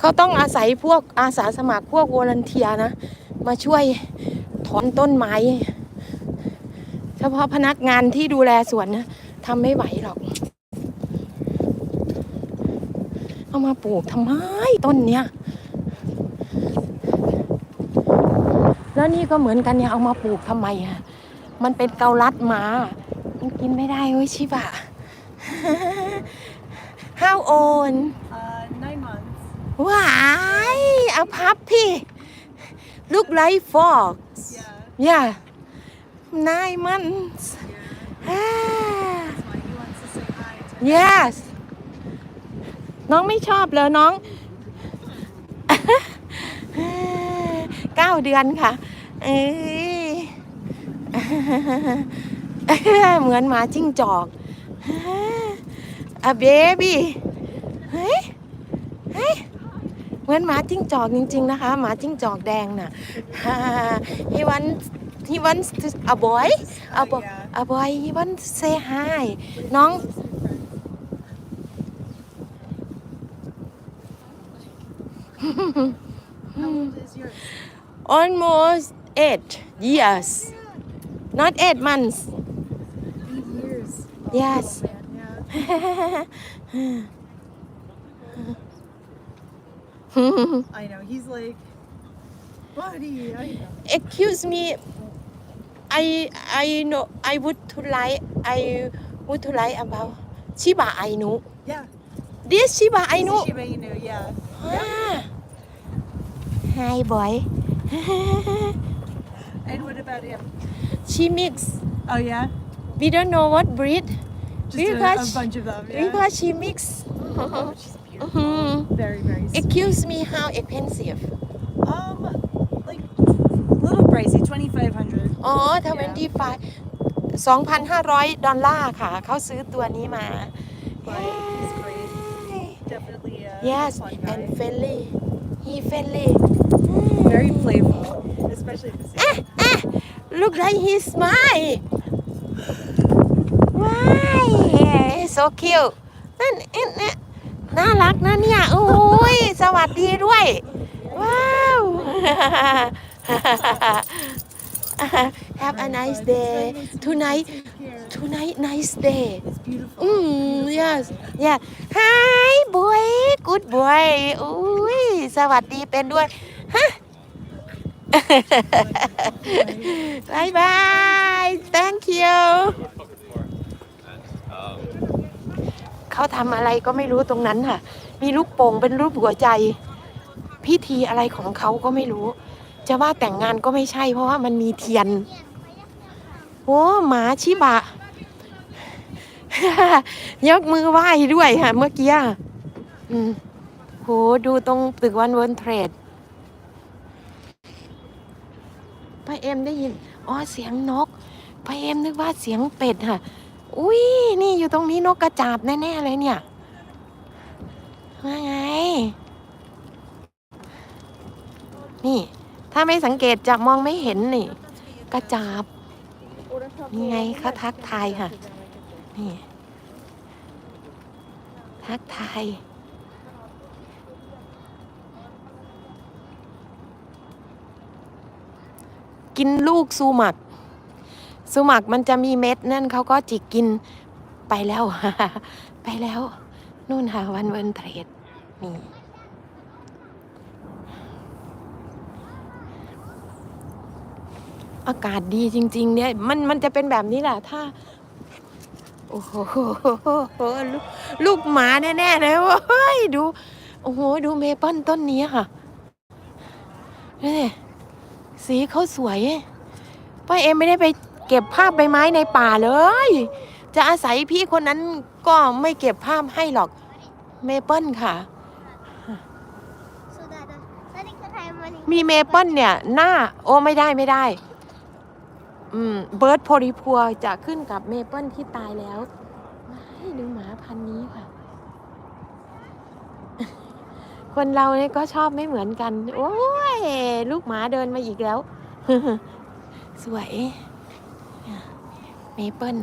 เขาต้องอาศัยพวกอาสาสมัครพวกวอลันเทียนะ มาช่วยถอนต้นไม้ เฉพาะพนักงานที่ดูแลสวนนะทำไม่ไหวหรอก เอามาปลูกทำไมต้นเนี้ย แล้วนี่ก็เหมือนกันเนี่ยเอามาปลูกทำไมอะมันเป็นเกาลัดหมา มันกินไม่ได้เว้ยชิบะ How old Uh. ว้ายเอาพับพี่ look like fox Yeah. yeah nine months ah That's why he wants to say hi to yes น้องไม่ชอบเลยน้องเก้าเดือนค่ะเอ้ยเหมือนหมาจิ้งจอกอะเบบี้เฮ้ยเฮ้ยเห มือนหมาจิ้งจอกจริง ๆ นะคะหมาจิ้งจอกแดงน่ะ he wants he wants to a boy a boy a boy he wants to say hi น้อง How old is yours? almost eight years not eight months Eight years. yes Man, yeah. I know. He's like, buddy. I know. excuse me I I know I would to like I would to like about Shiba Inu Yeah. this Shiba He's a Inu Shiba Inu. Yeah. ah. hi boy And what about him? she mix Oh yeah. we don't know what breed Just a, Because- a bunch of them. Yeah. because she mix Oh, she's beautiful. Mhm. Very very. Sweet. excuse me how expensive Um, like little pricey. Twenty five hundred. อ๋อทเวนตี้ไฟสองพันห้าร้อยดอลลาร์ค่ะ เขาซื้อตัวนี้มา But he's great. Definitely. A yes fun guy. and friendly he friendly Very playful, especially at the same. ah, look like he smile why so cute นั่นเอ๊ะเนี่ยน่ารักนะเนี่ยโอ้ยสวัสดีด้วย ว้าว Have a nice day tonight tonight nice day อืม yes yeah hi boy good boy อุ้ยสวัสดีเป็นด้วยฮะบายบาย thank you เขาทำอะไรก็ไม่รู้ตรงนั้นค่ะ มีลูกโป่งเป็นรูปหัวใจ พิธีอะไรของเขาก็ไม่รู้ จะว่าแต่งงานก็ไม่ใช่ เพราะว่ามันมีเทียนโอ้หมาชิบะ ยกมือไหว้ด้วยค่ะ เมื่อกี้อะอืมโหดูตรงตึกวันเวิร์นเทรดป้าเอ็มได้ยิน อ๋อ เสียงนกป้าเอ็มนึกว่าเสียงเป็ดค่ะ อุ้ยนี่อยู่ตรงนี้นกกระจาบแน่ๆเลยเนี่ยว่าไง นี่ ถ้าไม่สังเกตจะมองไม่เห็นนี่ กระจาบนี่ไงเขาทักทายค่ะ นี่ ทักทายกินลูกซูมัก ซูหมักมันจะมีเม็ดนั่นเขาก็จิกกินไปแล้ว ไปแล้ว นู่นค่ะวันเวิร์นเทรดนี่อากาศดีจริง ๆ เนี่ย มันมันจะเป็นแบบนี้แหละถ้า โอ้โหลูกลูกหมาแน่ๆเลยเว้ยดู โอ้โห ดูเมเปิลต้นนี้ค่ะนี่สีเขาสวยป้าเอ็มไม่ได้ไป เก็บภาพใบไม้ในป่าเลย จะอาศัยพี่คนนั้นก็ไม่เก็บภาพให้หรอกเมเปิลค่ะ So that uh, that is the time when มีเมเปิลเนี่ย หน้า โอ้ไม่ได้ไม่ได้อืมเบิร์ดโพลิพัวจะขึ้นกับเมเปิลที่ตายแล้วไม่ดูหมาพันธุ์นี้ค่ะ คนเราเนี่ยก็ชอบไม่เหมือนกัน โอ้ย ลูกหมาเดินมาอีกแล้ว สวย เมเปิล